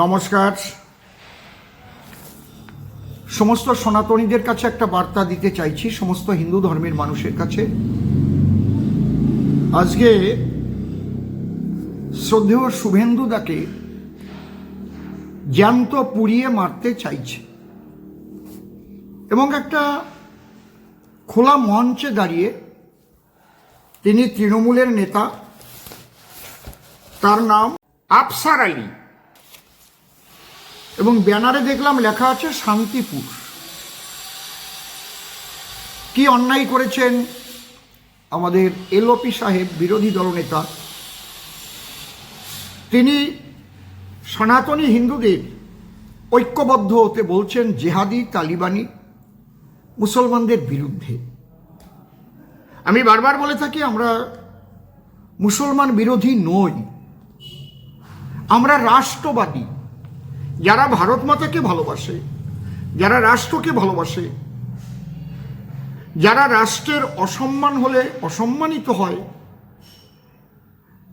নমস্কার। সমস্ত সনাতনীদের কাছে একটা বার্তা দিতে চাইছি, সমস্ত হিন্দু ধর্মের মানুষের কাছে। আজকে শ্রদ্ধেয় শুভেন্দুদাকে জ্যান্ত পুড়িয়ে মারতে চাইছে এবং একটা খোলা মঞ্চে দাঁড়িয়ে তিনি তৃণমূলের নেতা, তার নাম আফসার আলী। এবং ব্যানারে দেখলাম লেখা আছে শান্তিপুর। কি অন্যায় করেছেন আমাদের এলওপি সাহেব, বিরোধী দলনেতা? তিনি সনাতনী হিন্দুদের ঐক্যবদ্ধ হতে বলছেন জেহাদি, তালিবানি, মুসলমানদের বিরুদ্ধে। আমি বারবার বলে থাকি, আমরা মুসলমান বিরোধী নই। আমরা রাষ্ট্রবাদী। যারা ভারত মাতাকে ভালোবাসে, যারা রাষ্ট্রকে ভালোবাসে, যারা রাষ্ট্রের অসম্মান হলে অসম্মানিত হয়,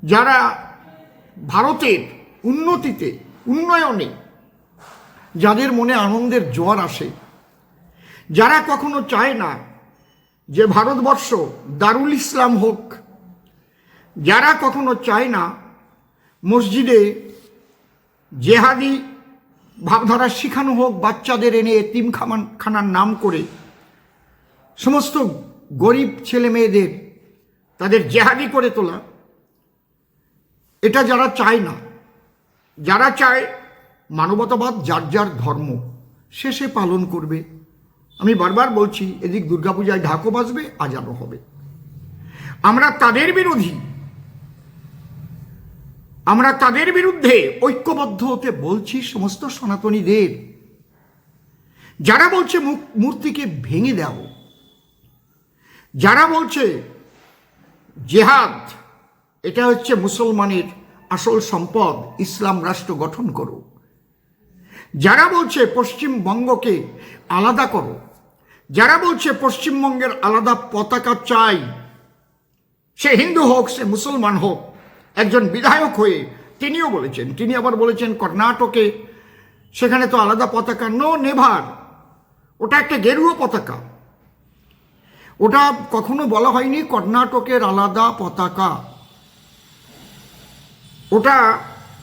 যারা ভারতের উন্নতিতে, উন্নয়নে যাদের মনে আনন্দের জোয়ার আসে, যারা কখনো চায় না যে ভারতবর্ষ দারুল ইসলাম হোক, যারা কখনো চায় না মসজিদে জেহাদি ভাবধারা শিখানো হোক, বাচ্চাদের এনে এতিম খামান খানার নাম করে। সমস্ত গরিব ছেলে মেয়েদের তাদের জেহাদি করে তোলা। এটা যারা চায় না, যারা চায় মানবতাবাদ যার যার ধর্ম, সে পালন করবে। আমি বারবার বলছি, এদিক দুর্গাপূজায় ঢাকো বাজবে আজানো হবে। আমরা তাদের বিরোধী আমরা তাদের বিরুদ্ধে ঐক্যবদ্ধ হতে বলছি সমস্ত সনাতনীদের। যারা বলছে মূর্তিকে ভেঙে দাও, যারা বলছে জেহাদ, এটা হচ্ছে মুসলমানের আসল সম্পদ, ইসলাম রাষ্ট্র গঠন করো। যারা বলছে পশ্চিমবঙ্গকে আলাদা করো, যারা বলছে পশ্চিমবঙ্গের আলাদা পতাকা চাই, সে হিন্দু হোক, সে মুসলমান হোক একজন বিধায়ক হয়ে তিনিও বলেছেন, তিনি আবার বলেছেন কর্ণাটকে সেখানে তো আলাদা পতাকা। নো নেভার ওটা একটা গেরুয়া পতাকা। ওটা কখনো বলা হয়নি কর্ণাটকের আলাদা পতাকা। ওটা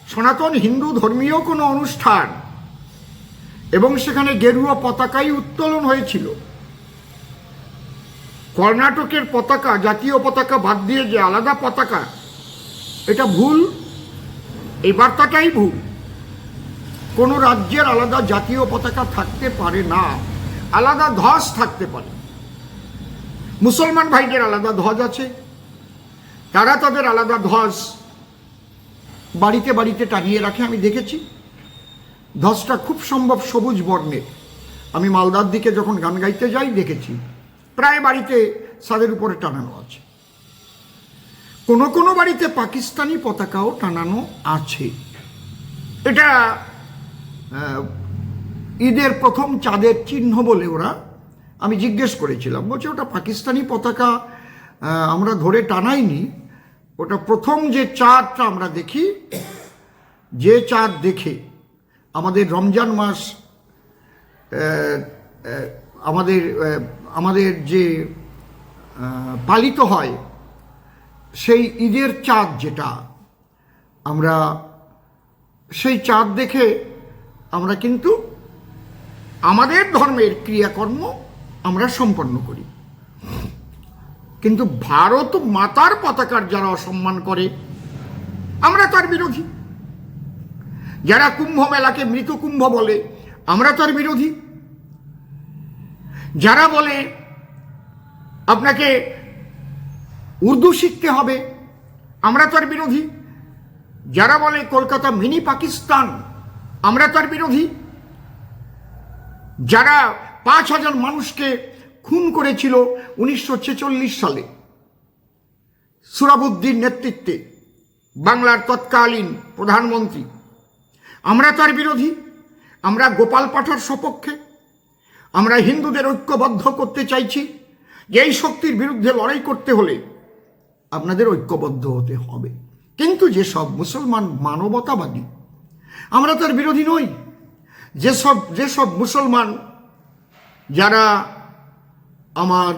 সনাতন হিন্দু ধর্মীয় কোনো অনুষ্ঠান। এবং সেখানে গেরুয়া পতাকাই উত্তোলন হয়েছিল। কর্ণাটকের পতাকা, জাতীয় পতাকা বাদ দিয়ে যে আলাদা পতাকা এটা ভুল, এই বার্তাটাই ভুল। কোনো রাজ্যের আলাদা জাতীয় পতাকা থাকতে পারে না, আলাদা ধ্বজ থাকতে পারে। মুসলমান ভাইদের আলাদা ধ্বজ আছে, তারা তাদের আলাদা ধ্বজ বাড়িতে বাড়িতে টানিয়ে রাখে, আমি দেখেছি। ধ্বজটা খুব সম্ভব সবুজ বর্ণের। আমি মালদার দিকে যখন গান গাইতে যাই, দেখেছি। প্রায় বাড়িতে ছাদের উপরে টানানো আছে। কোনো কোনো বাড়িতে পাকিস্তানি পতাকাও টানানো আছে। এটা ঈদের প্রথম চাঁদের চিহ্ন বলে ওরা। আমি জিজ্ঞেস করেছিলাম, বলছে, ওটা পাকিস্তানি পতাকা আমরা ধরে টানাইনি। ওটা প্রথম যে চাঁদটা আমরা দেখি, যে চাঁদ দেখে আমাদের রমজান মাস আমাদের আমাদের যে পালিত হয় সেই ঈদের চাঁদ যেটা, আমরা সেই চাঁদ দেখে আমরা কিন্তু আমাদের ধর্মের ক্রিয়াকর্ম আমরা সম্পন্ন করি। কিন্তু ভারত মাতার পতাকার যারা অসম্মান করে, আমরা তার বিরোধী। যারা কুম্ভ মেলাকে মৃত কুম্ভ বলে, আমরা তার বিরোধী। যারা বলে, আপনাকে উর্দু শিখতে হবে। আমরা তার বিরোধী। যারা বলে কলকাতা মিনি পাকিস্তান, আমরা তার বিরোধী। যারা পাঁচ হাজার মানুষকে খুন করেছিল উনিশশো ছেচল্লিশ সালে সুরাবুদ্দিন নেতৃত্বে বাংলার তৎকালীন প্রধানমন্ত্রী, আমরা তার বিরোধী। আমরা গোপাল পাঠার সপক্ষে। আমরা হিন্দুদের ঐক্যবদ্ধ করতে চাইছি এই শক্তির বিরুদ্ধে লড়াই করতে হলে আপনাদের ঐক্যবদ্ধ হতে হবে। কিন্তু যেসব মুসলমান মানবতাবাদী, আমরা তার বিরোধী নই। যেসব যেসব মুসলমান যারা আমার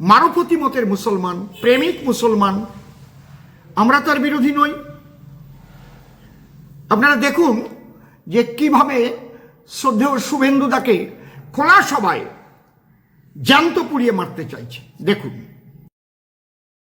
মারুপতি মতের মুসলমান, প্রেমিক মুসলমান, আমরা তার বিরোধী নই। আপনারা দেখুন যে কীভাবে শ্রদ্ধেয় শুভেন্দুদাকে খোলা সবাই জ্যান্ত পুড়িয়ে মারতে চাইছে। দেখুন।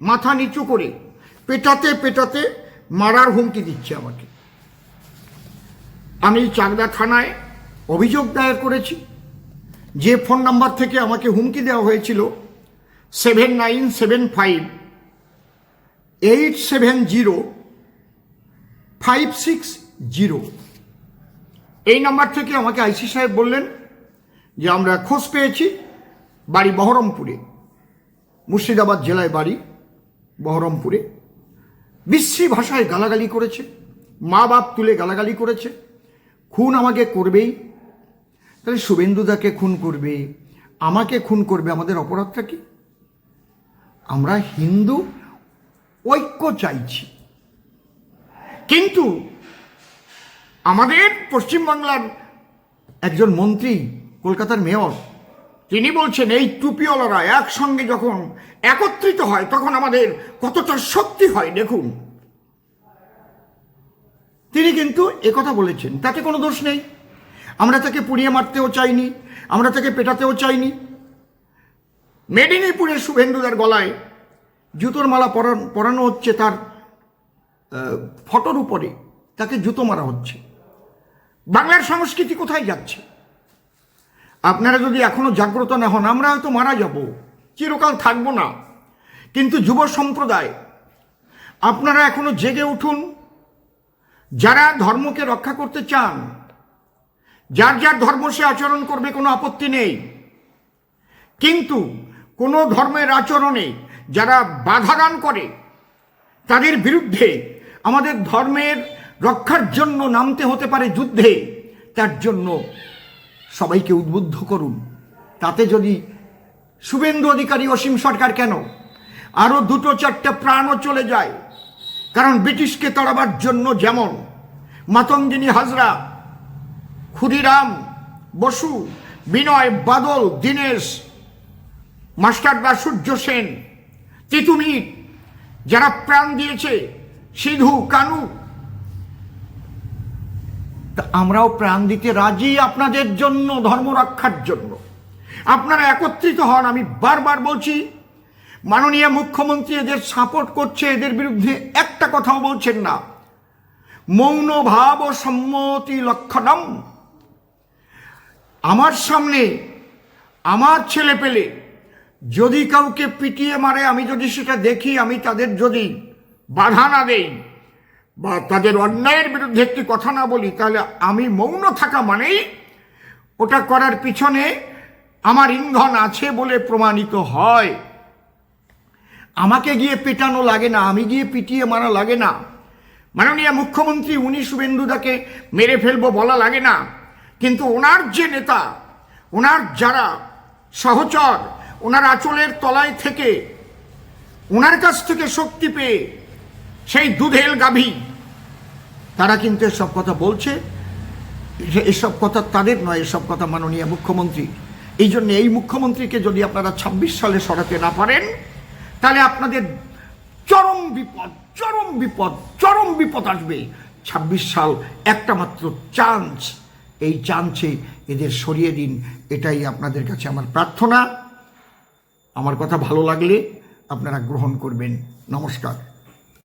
মাথা নিচু করে পেটাতে পেটাতে মারার হুমকি দিচ্ছে আমাকে। আমি চাকদা থানায় অভিযোগ দায়ের করেছি। যে ফোন নাম্বার থেকে আমাকে হুমকি দেওয়া হয়েছিল seven nine seven five eight seven zero five six zero. এই নাম্বার থেকে আমাকে আইসি সাহেব বললেন যে আমরা খোঁজ পেয়েছি বাড়ি বহরমপুরে, মুর্শিদাবাদ জেলায় বাড়ি। বহরমপুরে। বিশ্রী ভাষায় গালাগালি করেছে মা বাপ তুলে গালাগালি করেছে, খুন আমাকে করবেই। তাহলে শুভেন্দুদাকে খুন করবে, আমাকে খুন করবে, আমাদের অপরাধটা কি? আমরা হিন্দু, ঐক্য চাইছি। কিন্তু আমাদের পশ্চিমবাংলার একজন মন্ত্রী, কলকাতার মেয়র তিনি বলছেন, এই টুপিওয়ালারা একসঙ্গে যখন একত্রিত হয়, তখন আমাদের কতটা শক্তি হয়, দেখুন। তিনি কিন্তু একথা বলেছেন, তাতে কোনো দোষ নেই। আমরা তাকে পুড়িয়ে মারতেও চাইনি, আমরা তাকে পেটাতেও চাইনি। মেদিনীপুরের শুভেন্দুদার গলায় জুতোর মালা পরান- পরানো হচ্ছে তার ফটোর উপরে, তাকে জুতো মারা হচ্ছে। বাংলার সংস্কৃতি কোথায় যাচ্ছে? আপনারা যদি এখনও জাগ্রত না হন, আমরা হয়তো মারা যাব। চিরকাল থাকব না। কিন্তু যুব সম্প্রদায়, আপনারা এখনও জেগে উঠুন। যারা ধর্মকে রক্ষা করতে চান, যার যার ধর্ম সে আচরণ করবে, কোনো আপত্তি নেই। কিন্তু কোনো ধর্মের আচরণে যারা বাধাদান করে, তাদের বিরুদ্ধে আমাদের ধর্মের রক্ষার জন্য নামতে হতে পারে যুদ্ধে, তার জন্য সবাইকে উদ্বুদ্ধ করুন। তাতে যদি শুভেন্দু অধিকারী অসীম সরকার কেন? আরও দুটো চারটে প্রাণও চলে যায়। কারণ ব্রিটিশকে তাড়াবার জন্য যেমন মাতঙ্গিনী হাজরা, ক্ষুদিরাম বসু, বিনয় বাদল, দীনেশ মাস্টারদা সূর্য সেন তিতুমির যারা প্রাণ দিয়েছে, সিধু, কানু তা আমরাও প্রাণ দিতে রাজি আপনাদের জন্য, ধর্ম রক্ষার জন্য। আপনারা একত্রিত হন, আমি বারবার বলছি, মাননীয় মুখ্যমন্ত্রী এদের সাপোর্ট করছে, এদের বিরুদ্ধে একটা কথাও বলছেন না। মৌন ভাব ও সম্মতি লক্ষণম। আমার সামনে আমার ছেলে পেলে যদি কাউকে পিটিয়ে মারে, আমি যদি সেটা দেখি, আমি তাদের যদি বাধা না দেই বা তাদের অন্যায়ের বিরুদ্ধে একটি কথা না বলি, তাহলে আমি মৌন থাকা মানেই ওটা করার পিছনে আমার ইন্ধন আছে বলে প্রমাণিত হয়। আমাকে গিয়ে পেটানো লাগে না, আমি গিয়ে পিটিয়ে মারা লাগে না। মাননীয় মুখ্যমন্ত্রী উনি শুভেন্দুদাকে মেরে ফেলব বলা লাগে না। কিন্তু ওনার যে নেতা, ওনার যারা সহচর, ওনার আঁচলের তলায় থেকে, ওনার কাছ থেকে শক্তি পেয়ে সেই দুধেল গাভী তারা কিন্তু এসব কথা বলছে এসব কথা তাদের নয়, এসব কথা মাননীয় মুখ্যমন্ত্রী। এই জন্য এই মুখ্যমন্ত্রীকে যদি আপনারা ছাব্বিশ সালে সরাতে না পারেন, তাহলে আপনাদের চরম বিপদ চরম বিপদ চরম বিপদ আসবে। ছাব্বিশ সাল একটা মাত্র চান্স। এই চান্সে এদের সরিয়ে দিন, এটাই আপনাদের কাছে আমার প্রার্থনা। আমার কথা ভালো লাগলে আপনারা গ্রহণ করবেন। নমস্কার।